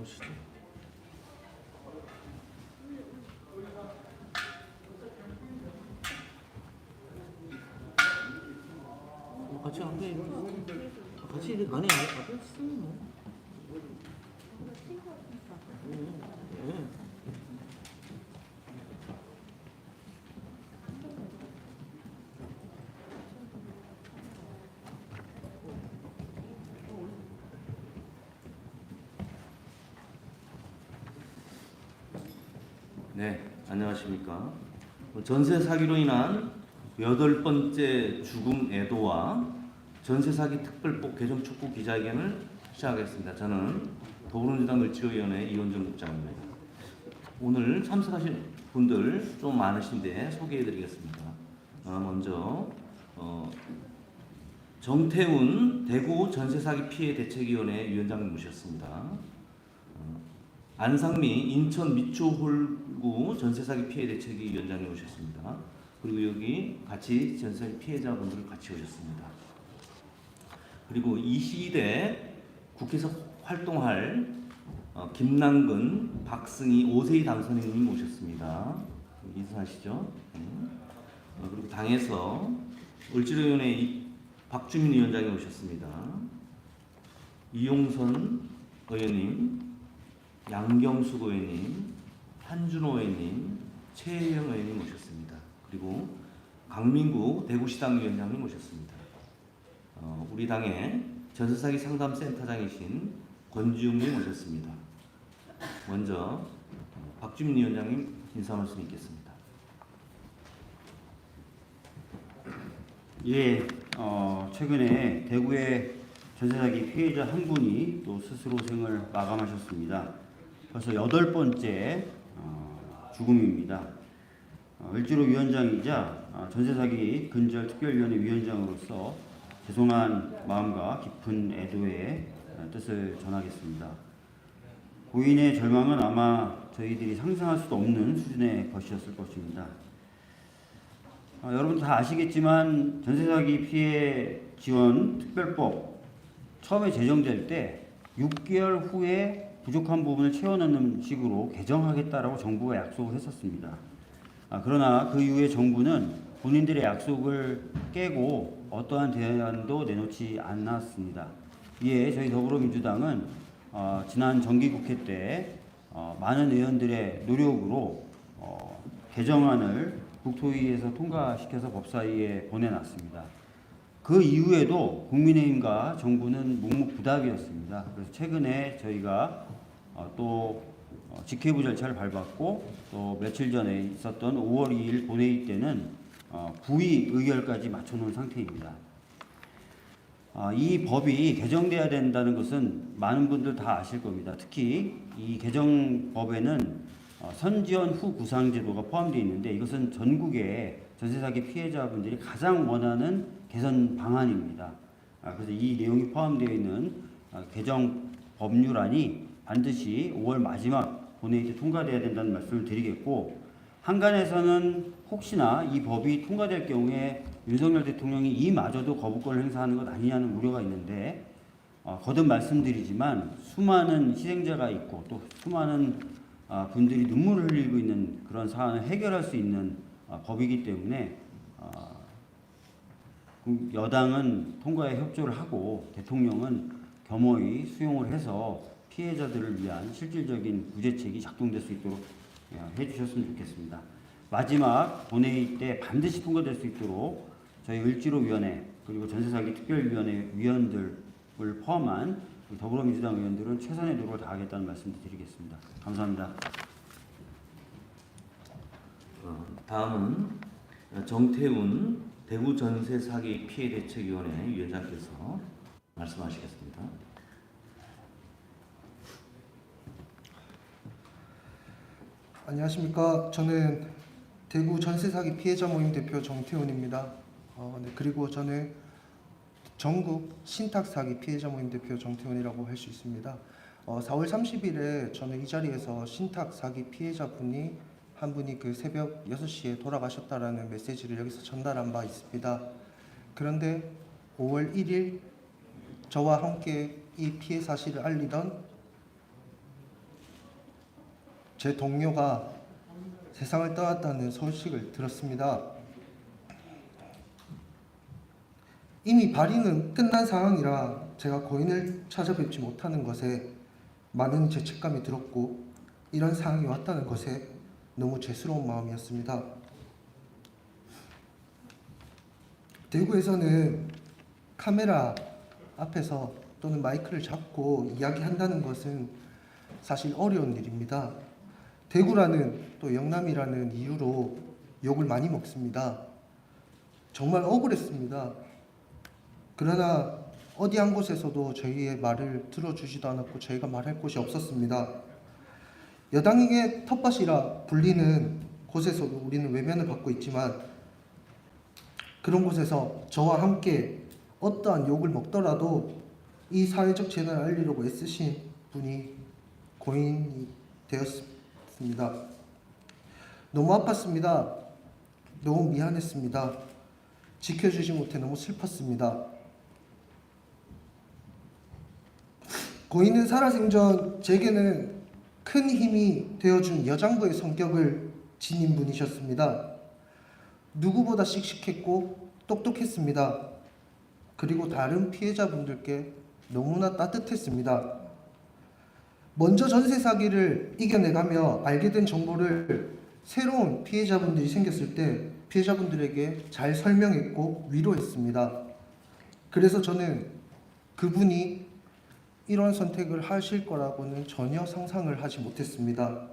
안 오시죠? 뭐 같이 안 돼. 같이 이렇게 안에 앞에 쓰면 뭐. 예, 예. 네, 안녕하십니까. 전세 사기로 인한 여덟 번째 죽음 애도와 전세 사기 특별법 개정 촉구 기자회견을 시작하겠습니다. 저는 더불어민주당 을지로위원회 이원정 국장입니다. 오늘 참석하신 분들 좀 많으신데 소개해드리겠습니다. 어, 먼저 어, 정태훈 대구 전세 사기 피해 대책위원회 위원장님 모셨습니다. 어, 안상미 인천 미추홀구 전세사기 피해 대책위 위원장님 오셨습니다. 그리고 여기 같이 전세 피해자분들 같이 오셨습니다. 그리고 이 시대 국회에서 활동할 어, 김남근, 박승희, 오세희 당선인님 오셨습니다. 인사하시죠. 음. 어, 그리고 당에서 을지로위원회 이- 박주민 위원장이 오셨습니다. 이용선 의원님, 양경숙 의원님, 한준호 의원님, 최혜영 의원님 모셨습니다. 그리고 강민구 대구시당 위원장님 모셨습니다. 어, 우리 당의 전세사기 상담센터장이신 권지웅님 모셨습니다. 먼저 어, 박주민 위원장님 인사 말씀 있겠습니다. 예, 어, 최근에 대구의 전세사기 피해자 한 분이 또 스스로 생을 마감하셨습니다. 벌써 여덟 번째 어, 죽음입니다. 어, 을지로 위원장이자 어, 전세사기 근절 특별위원회 위원장으로서 죄송한 마음과 깊은 애도의 어, 뜻을 전하겠습니다. 고인의 절망은 아마 저희들이 상상할 수도 없는 수준의 것이었을 것입니다. 아, 여러분 다 아시겠지만 전세 사기 피해 지원 특별법 처음에 제정될 때 6개월 후에 부족한 부분을 채워넣는 식으로 개정하겠다라고 정부가 약속을 했었습니다. 아, 그러나 그 이후에 정부는 본인들의 약속을 깨고 어떠한 대안도 내놓지 않았습니다. 이에 저희 더불어민주당은 어, 지난 정기국회 때 어, 많은 의원들의 노력으로 어, 개정안을 국토위에서 통과시켜서 법사위에 보내놨습니다. 그 이후에도 국민의힘과 정부는 묵묵부답이었습니다. 그래서 최근에 저희가 어, 또 어, 직회부 절차를 밟았고 또 며칠 전에 있었던 5월 2일 본회의 때는 어, 부의 의결까지 맞춰놓은 상태입니다. 아, 이 법이 개정돼야 된다는 것은 많은 분들 다 아실 겁니다. 특히 이 개정법에는 어, 선지원 후 구상제도가 포함되어 있는데 이것은 전국의 전세 사기 피해자분들이 가장 원하는 개선 방안입니다. 아, 그래서 이 내용이 포함되어 있는 아, 개정 법률안이 반드시 5월 마지막 본회의 때 통과돼야 된다는 말씀을 드리겠고 한간에서는 혹시나 이 법이 통과될 경우에 윤석열 대통령이 이마저도 거부권을 행사하는 것 아니냐는 우려가 있는데 어, 거듭 말씀드리지만 수많은 희생자가 있고 또 수많은 아, 분들이 눈물을 흘리고 있는 그런 사안을 해결할 수 있는 아, 법이기 때문에 아, 그 여당은 통과에 협조를 하고 대통령은 겸허히 수용을 해서 피해자들을 위한 실질적인 구제책이 작동될 수 있도록 예, 해주셨으면 좋겠습니다. 마지막 본회의 때 반드시 통과될 수 있도록 저희 을지로위원회 그리고 전세사기 특별위원회 위원들을 포함한 더불어민주당 의원들은 최선의 노력을 다하겠다는 말씀도 드리겠습니다. 감사합니다. 어, 다음은 정태훈 대구 전세 사기 피해 대책위원회 위원장께서 말씀하시겠습니다. 안녕하십니까. 저는 대구 전세 사기 피해자 모임 대표 정태훈입니다. 어, 네, 그리고 저는 전국 신탁 사기 피해자 모임 대표 정태훈이라고 할 수 있습니다. 어, 4월 30일에 저는 이 자리에서 신탁 사기 피해자분이 한 분이 그 새벽 6시에 돌아가셨다라는 메시지를 여기서 전달한 바 있습니다. 그런데 5월 1일 저와 함께 이 피해 사실을 알리던 제 동료가 세상을 떠났다는 소식을 들었습니다. 이미 발의는 끝난 상황이라 제가 고인을 찾아뵙지 못하는 것에 많은 죄책감이 들었고 이런 상황이 왔다는 것에 너무 죄스러운 마음이었습니다. 대구에서는 카메라 앞에서 또는 마이크를 잡고 이야기한다는 것은 사실 어려운 일입니다. 대구라는 또 영남이라는 이유로 욕을 많이 먹습니다. 정말 억울했습니다. 그러나 어디 한 곳에서도 저희의 말을 들어주지도 않았고 저희가 말할 곳이 없었습니다. 여당에게 텃밭이라 불리는 곳에서도 우리는 외면을 받고 있지만 그런 곳에서 저와 함께 어떠한 욕을 먹더라도 이 사회적 재난을 알리려고 애쓰신 분이 고인이 되었습니다. 너무 아팠습니다. 너무 미안했습니다. 지켜주지 못해 너무 슬펐습니다. 고인은 살아생전 제게는 큰 힘이 되어준 여장부의 성격을 지닌 분이셨습니다. 누구보다 씩씩했고 똑똑했습니다. 그리고 다른 피해자분들께 너무나 따뜻했습니다. 먼저 전세 사기를 이겨내가며 알게 된 정보를 새로운 피해자분들이 생겼을 때 피해자분들에게 잘 설명했고 위로했습니다. 그래서 저는 그분이 이런 선택을 하실 거라고는 전혀 상상을 하지 못했습니다.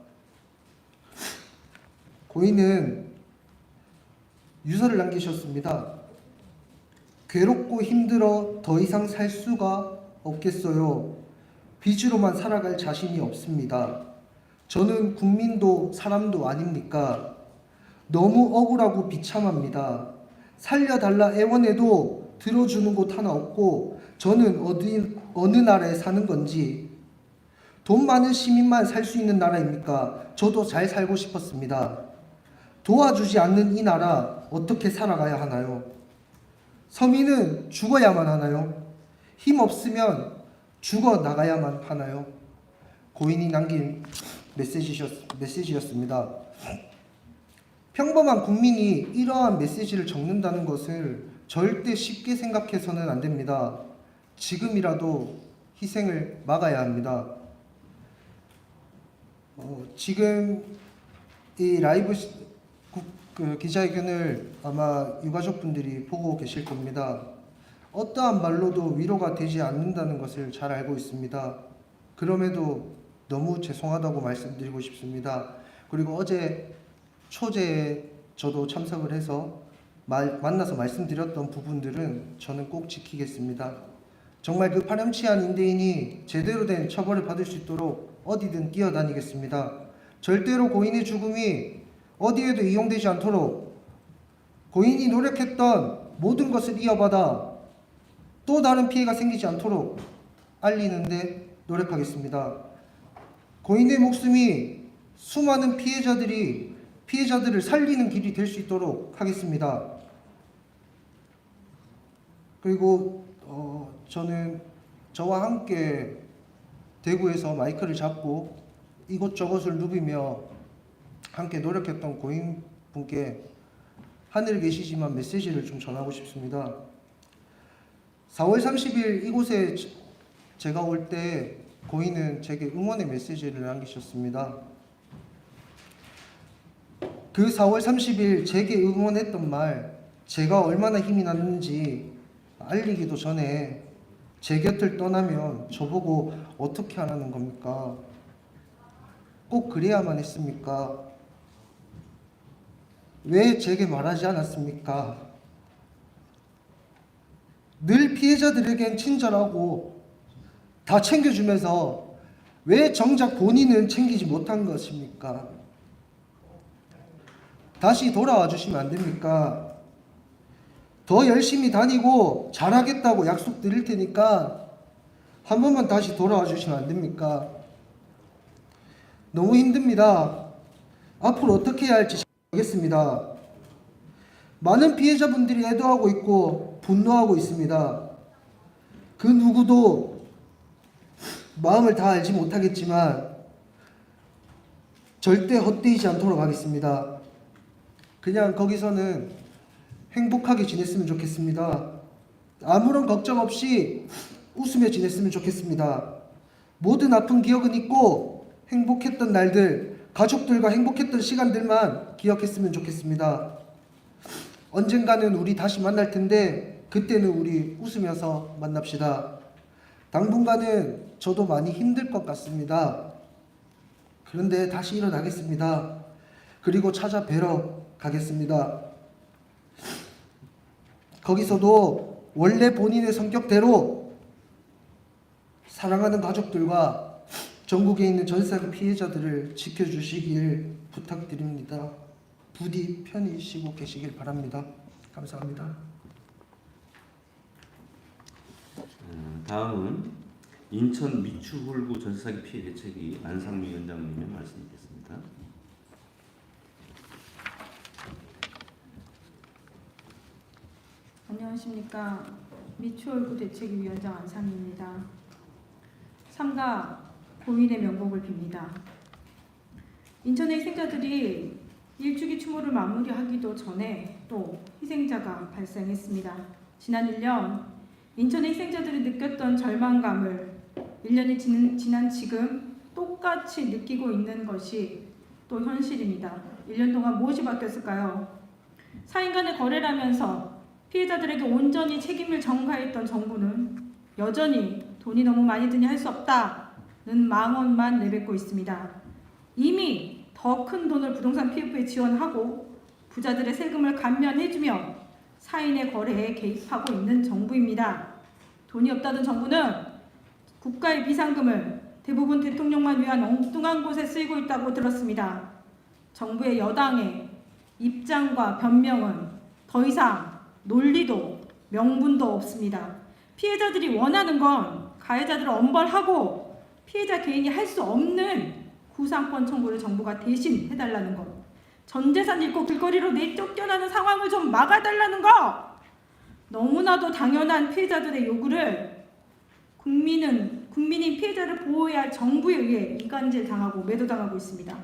고인은 유서를 남기셨습니다. 괴롭고 힘들어 더 이상 살 수가 없겠어요. 빚으로만 살아갈 자신이 없습니다. 저는 국민도 사람도 아닙니까? 너무 억울하고 비참합니다. 살려달라 애원해도 들어주는 곳 하나 없고 저는 어디 어느 나라에 사는 건지 돈 많은 시민만 살 수 있는 나라입니까? 저도 잘 살고 싶었습니다. 도와주지 않는 이 나라 어떻게 살아가야 하나요? 서민은 죽어야만 하나요? 힘 없으면 죽어 나가야만 하나요? 고인이 남긴 메시지였, 메시지였습니다. 평범한 국민이 이러한 메시지를 적는다는 것을 절대 쉽게 생각해서는 안 됩니다. 지금이라도 희생을 막아야 합니다. 어, 지금 이 라이브 시- 국- 그 기자회견을 아마 유가족분들이 보고 계실 겁니다. 어떠한 말로도 위로가 되지 않는다는 것을 잘 알고 있습니다. 그럼에도 너무 죄송하다고 말씀드리고 싶습니다. 그리고 어제 초제에 저도 참석을 해서 말, 만나서 말씀드렸던 부분들은 저는 꼭 지키겠습니다. 정말 그 파렴치한 인대인이 제대로 된 처벌을 받을 수 있도록 어디든 뛰어다니겠습니다. 절대로 고인의 죽음이 어디에도 이용되지 않도록 고인이 노력했던 모든 것을 이어받아 또 다른 피해가 생기지 않도록 알리는데 노력하겠습니다. 고인의 목숨이 수많은 피해자들이 피해자들을 살리는 길이 될 수 있도록 하겠습니다. 그리고 어, 저는 저와 함께 대구에서 마이크를 잡고 이곳저곳을 누비며 함께 노력했던 고인 분께 하늘에 계시지만 메시지를 좀 전하고 싶습니다. 4월 30일 이곳에 제- 제가 올 때 고인은 제게 응원의 메시지를 남기셨습니다. 그 4월 30일 제게 응원했던 말 제가 얼마나 힘이 났는지 알리기도 전에 제 곁을 떠나면 저보고 어떻게 하라는 겁니까? 꼭 그래야만 했습니까? 왜 제게 말하지 않았습니까? 늘 피해자들에겐 친절하고 다 챙겨주면서 왜 정작 본인은 챙기지 못한 것입니까? 다시 돌아와 주시면 안 됩니까? 더 열심히 다니고 잘하겠다고 약속 드릴 테니까 한 번만 다시 돌아와 주시면 안 됩니까? 너무 힘듭니다. 앞으로 어떻게 해야 할지 모르겠습니다. 많은 피해자분들이 애도하고 있고 분노하고 있습니다. 그 누구도 마음을 다 알지 못하겠지만 절대 헛되이지 않도록 하겠습니다. 그냥 거기서는 행복하게 지냈으면 좋겠습니다. 아무런 걱정 없이 웃으며 지냈으면 좋겠습니다. 모든 아픈 기억은 잊고 행복했던 날들, 가족들과 행복했던 시간들만 기억했으면 좋겠습니다. 언젠가는 우리 다시 만날 텐데 그때는 우리 웃으면서 만납시다. 당분간은 저도 많이 힘들 것 같습니다. 그런데 다시 일어나겠습니다. 그리고 찾아뵈러 가겠습니다. 거기서도 원래 본인의 성격대로 사랑하는 가족들과 전국에 있는 전사기 피해자들을 지켜주시길 부탁드립니다. 부디 편히 쉬고 계시길 바랍니다. 감사합니다. 어, 다음은 인천 미추홀구 전사기 피해 대책위 안상미 위원장님의 말씀드리겠습니다. 안녕하십니까 미추홀구 대책위 위원장 안상입니다. 삼가 고인의 명복을 빕니다. 인천의 희생자들이 일주기 추모를 마무리하기도 전에 또 희생자가 발생했습니다. 지난 1년 인천의 희생자들이 느꼈던 절망감을 1년이 지난, 지난 지금 똑같이 느끼고 있는 것이 또 현실입니다. 1년 동안 무엇이 바뀌었을까요? 사인 간의 거래라면서 피해자들에게 온전히 책임을 전가했던 정부는 여전히 돈이 너무 많이 드니 할 수 없다는 망언만 내뱉고 있습니다. 이미 더 큰 돈을 부동산 PF에 지원하고 부자들의 세금을 감면해주며 사인의 거래에 개입하고 있는 정부입니다. 돈이 없다는 정부는 국가의 비상금을 대부분 대통령만 위한 엉뚱한 곳에 쓰이고 있다고 들었습니다. 정부의 여당의 입장과 변명은 더 이상 논리도 명분도 없습니다. 피해자들이 원하는 건 가해자들을 엄벌하고 피해자 개인이 할 수 없는 구상권 청구를 정부가 대신 해달라는 것. 전 재산 잃고 길거리로 내쫓겨나는 상황을 좀 막아달라는 것. 너무나도 당연한 피해자들의 요구를 국민은 국민인 피해자를 보호해야 할 정부에 의해 이간질 당하고 매도당하고 있습니다.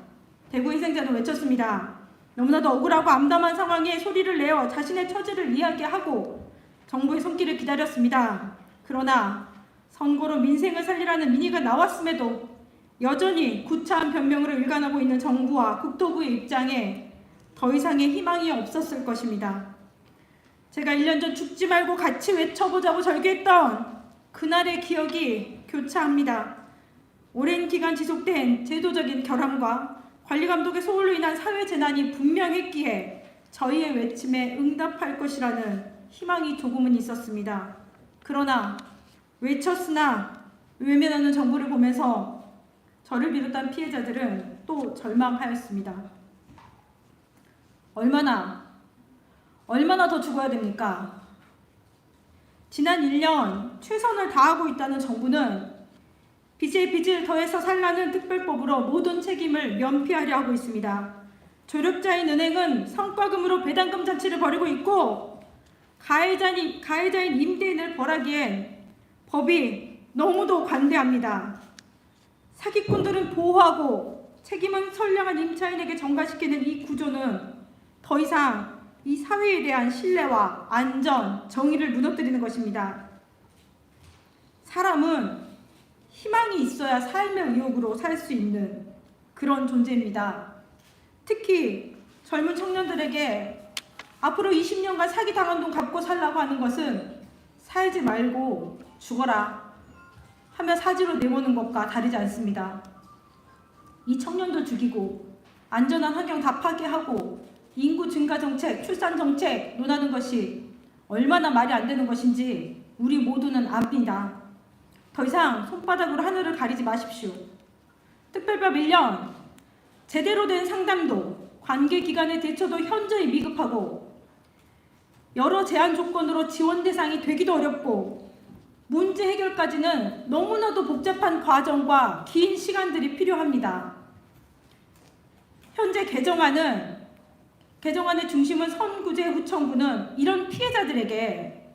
대구 희생자는 외쳤습니다. 너무나도 억울하고 암담한 상황에 소리를 내어 자신의 처지를 이야기하고 정부의 손길을 기다렸습니다. 그러나 선거로 민생을 살리라는 민의가 나왔음에도 여전히 구차한 변명으로 일관하고 있는 정부와 국토부의 입장에 더 이상의 희망이 없었을 것입니다. 제가 1년 전 죽지 말고 같이 외쳐보자고 절규했던 그날의 기억이 교차합니다. 오랜 기간 지속된 제도적인 결함과 관리 감독의 소홀로 인한 사회 재난이 분명했기에 저희의 외침에 응답할 것이라는 희망이 조금은 있었습니다. 그러나 외쳤으나 외면하는 정부를 보면서 저를 비롯한 피해자들은 또 절망하였습니다. 얼마나 얼마나 더 죽어야 됩니까? 지난 1년 최선을 다하고 있다는 정부는 빚에 빚을 더해서 살라는 특별법으로 모든 책임을 면피하려 하고 있습니다. 조력자인 은행은 성과금으로 배당금 잔치를 벌이고 있고 가해자인, 가해자인 임대인을 벌하기엔 법이 너무도 관대합니다. 사기꾼들은 보호하고 책임은 선량한 임차인에게 전가시키는 이 구조는 더 이상 이 사회에 대한 신뢰와 안전, 정의를 무너뜨리는 것입니다. 사람은 희망이 있어야 삶의 의욕으로 살 수 있는 그런 존재입니다. 특히 젊은 청년들에게 앞으로 20년간 사기 당한 돈 갚고 살라고 하는 것은 살지 말고 죽어라 하며 사지로 내모는 것과 다르지 않습니다. 이 청년도 죽이고 안전한 환경 다 파괴하고 인구 증가 정책, 출산 정책 논하는 것이 얼마나 말이 안 되는 것인지 우리 모두는 압니다. 더 이상 손바닥으로 하늘을 가리지 마십시오. 특별법 1년 제대로 된 상담도 관계 기관의 대처도 현저히 미흡하고 여러 제한 조건으로 지원 대상이 되기도 어렵고 문제 해결까지는 너무나도 복잡한 과정과 긴 시간들이 필요합니다. 현재 개정안은 개정안의 중심은 선구제 후청부는 이런 피해자들에게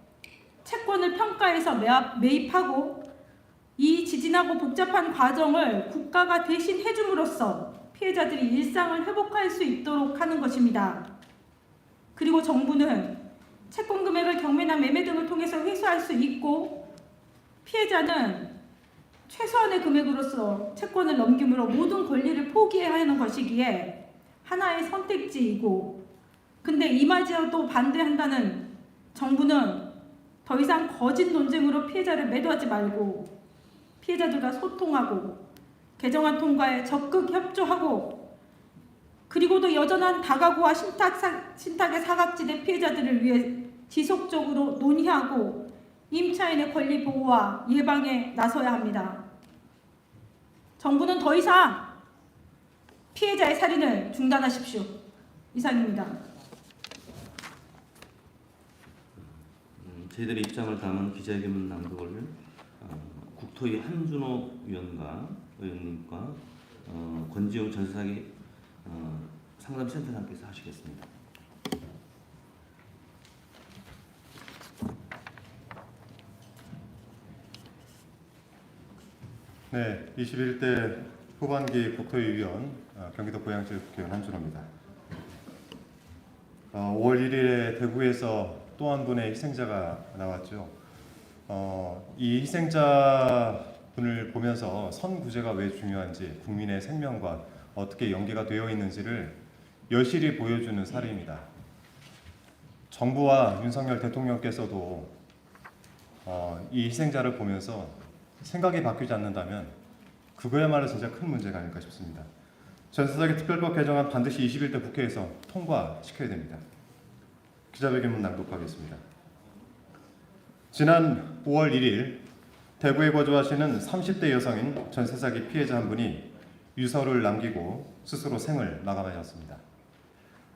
채권을 평가해서 매입하고 이 지진하고 복잡한 과정을 국가가 대신 해줌으로써 피해자들이 일상을 회복할 수 있도록 하는 것입니다. 그리고 정부는 채권 금액을 경매나 매매 등을 통해서 회수할 수 있고 피해자는 최소한의 금액으로서 채권을 넘김으로 모든 권리를 포기해야 하는 것이기에 하나의 선택지이고 근데 이마저도 반대한다는 정부는 더 이상 거짓 논쟁으로 피해자를 매도하지 말고 피해자들과 소통하고 개정안 통과에 적극 협조하고 그리고도 여전한 다가구와 신탁 사, 신탁의 사각지대 피해자들을 위해 지속적으로 논의하고 임차인의 권리 보호와 예방에 나서야 합니다. 정부는 더 이상 피해자의 살인을 중단하십시오. 이상입니다. 음, 저희들의 입장을 담은 기자회견 낭독을 어, 국토위 한준호 위원과 의원님과 어, 권지용 전사기 어, 상담센터장께서 하시겠습니다. 네, 21대 후반기 국토위 위원 어, 경기도 고양시 국회의원 한준호입니다. 어, 5월 1일에 대구에서 또 한 분의 희생자가 나왔죠. 어, 이 희생자 분을 보면서 선구제가 왜 중요한지 국민의 생명과 어떻게 연계가 되어 있는지를 여실히 보여주는 사례입니다. 정부와 윤석열 대통령께서도 어, 이 희생자를 보면서 생각이 바뀌지 않는다면 그거야말로 진짜 큰 문제가 아닐까 싶습니다. 전세사기 특별법 개정안 반드시 21대 국회에서 통과시켜야 됩니다. 기자회견문 낭독하겠습니다. 지난 5월 1일 대구에 거주하시는 30대 여성인 전세사기 피해자 한 분이 유서를 남기고 스스로 생을 마감하셨습니다.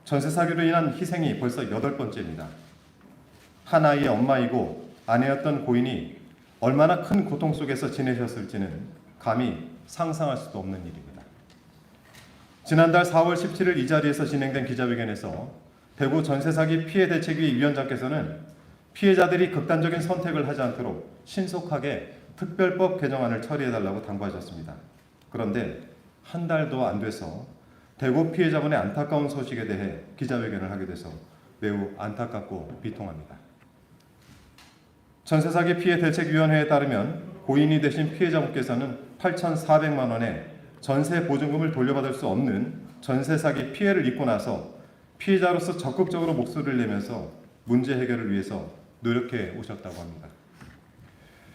전세 사기로 인한 희생이 벌써 여덟 번째입니다. 한 아이의 엄마이고 아내였던 고인이 얼마나 큰 고통 속에서 지내셨을지는 감히 상상할 수도 없는 일입니다. 지난달 4월 17일 이 자리에서 진행된 기자회견에서 대구 전세사기 피해 대책위 위원장께서는 피해자들이 극단적인 선택을 하지 않도록 신속하게 특별법 개정안을 처리해달라고 당부하셨습니다. 그런데 한 달도 안 돼서 대구 피해자분의 안타까운 소식에 대해 기자회견을 하게 돼서 매우 안타깝고 비통합니다. 전세사기 피해 대책위원회에 따르면 고인이 되신 피해자분께서는 8,400만 원의 전세 보증금을 돌려받을 수 없는 전세 사기 피해를 입고 나서 피해자로서 적극적으로 목소리를 내면서 문제 해결을 위해서 노력해 오셨다고 합니다.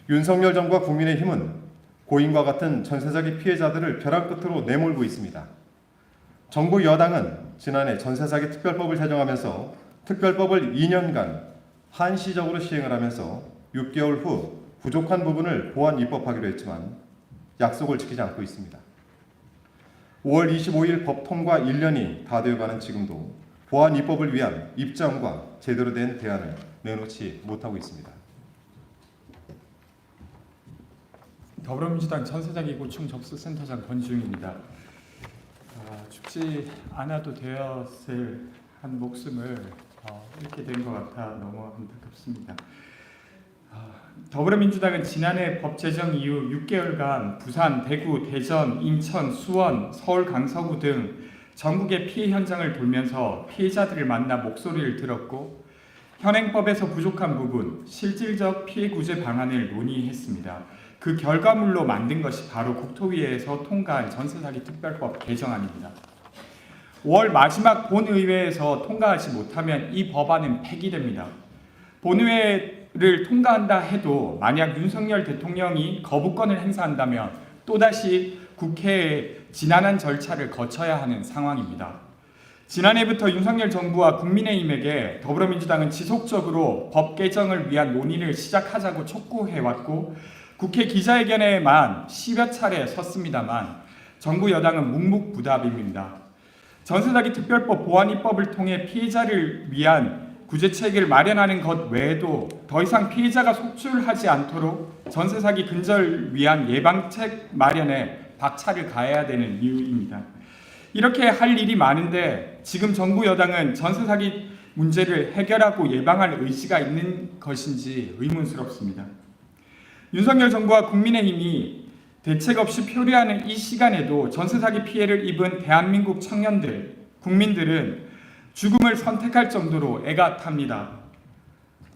윤석열 정부와 국민의힘은 고인과 같은 전세 사기 피해자들을 벼랑 끝으로 내몰고 있습니다. 정부 여당은 지난해 전세 사기 특별법을 제정하면서 특별법을 2년간 한시적으로 시행을 하면서 6개월 후 부족한 부분을 보완 입법하기로 했지만 약속을 지키지 않고 있습니다. 5월 25일 법 통과 1년이 다 되어가는 지금도 보안 입법을 위한 입장과 제대로 된 대안을 내놓지 못하고 있습니다. 더불어민주당 전세자기 고충 접수센터장 권지웅입니다. 아, 죽지 않아도 되었을 한 목숨을 어, 잃게 된 것 같아 너무 안타깝습니다. 아, 더불어민주당은 지난해 법 제정 이후 6개월간 부산, 대구, 대전, 인천, 수원, 서울 강서구 등 전국의 피해 현장을 돌면서 피해자들을 만나 목소리를 들었고 현행법에서 부족한 부분, 실질적 피해 구제 방안을 논의했습니다. 그 결과물로 만든 것이 바로 국토위에서 통과한 전세사기 특별법 개정안입니다. 5월 마지막 본의회에서 통과하지 못하면 이 법안은 폐기됩니다. 본의회 를 통과한다 해도 만약 윤석열 대통령이 거부권을 행사한다면 또다시 국회에 지난한 절차를 거쳐야 하는 상황입니다. 지난해부터 윤석열 정부와 국민의힘에게 더불어민주당은 지속적으로 법 개정을 위한 논의를 시작하자고 촉구해왔고 국회 기자회견에만 10여 차례 섰습니다만 정부 여당은 묵묵부답입니다. 전세사기 특별법 보완 입법을 통해 피해자를 위한 구제책을 마련하는 것 외에도 더 이상 피해자가 속출하지 않도록 전세 사기 근절 위한 예방책 마련에 박차를 가해야 되는 이유입니다. 이렇게 할 일이 많은데 지금 정부 여당은 전세 사기 문제를 해결하고 예방할 의지가 있는 것인지 의문스럽습니다. 윤석열 정부와 국민의힘이 대책 없이 표류하는 이 시간에도 전세 사기 피해를 입은 대한민국 청년들, 국민들은 죽음을 선택할 정도로 애가 탑니다.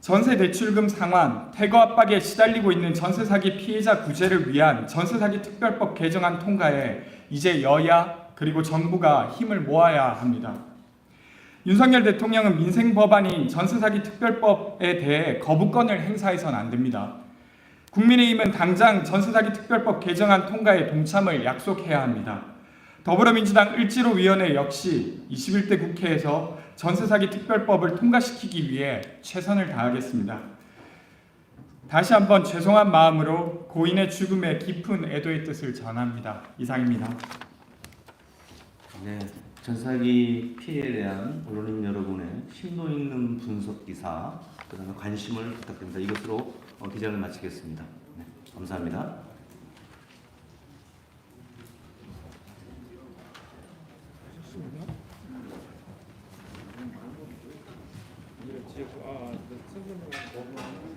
전세 대출금 상환, 태거 압박에 시달리고 있는 전세 사기 피해자 구제를 위한 전세 사기 특별법 개정안 통과에 이제 여야 그리고 정부가 힘을 모아야 합니다. 윤석열 대통령은 민생 법안인 전세 사기 특별법에 대해 거부권을 행사해서는 안 됩니다. 국민의힘은 당장 전세 사기 특별법 개정안 통과에 동참을 약속해야 합니다. 더불어민주당 을지로위원회 역시 21대 국회에서 전세 사기 특별법을 통과시키기 위해 최선을 다하겠습니다. 다시 한번 죄송한 마음으로 고인의 죽음에 깊은 애도의 뜻을 전합니다. 이상입니다. 네, 전사기 피해에 대한 언론인 여러분의 심도 있는 분석 기사, 그다음에 관심을 부탁드립니다. 이것으로 어, 기자를 마치겠습니다. 네, 감사합니다. 네 군데예요.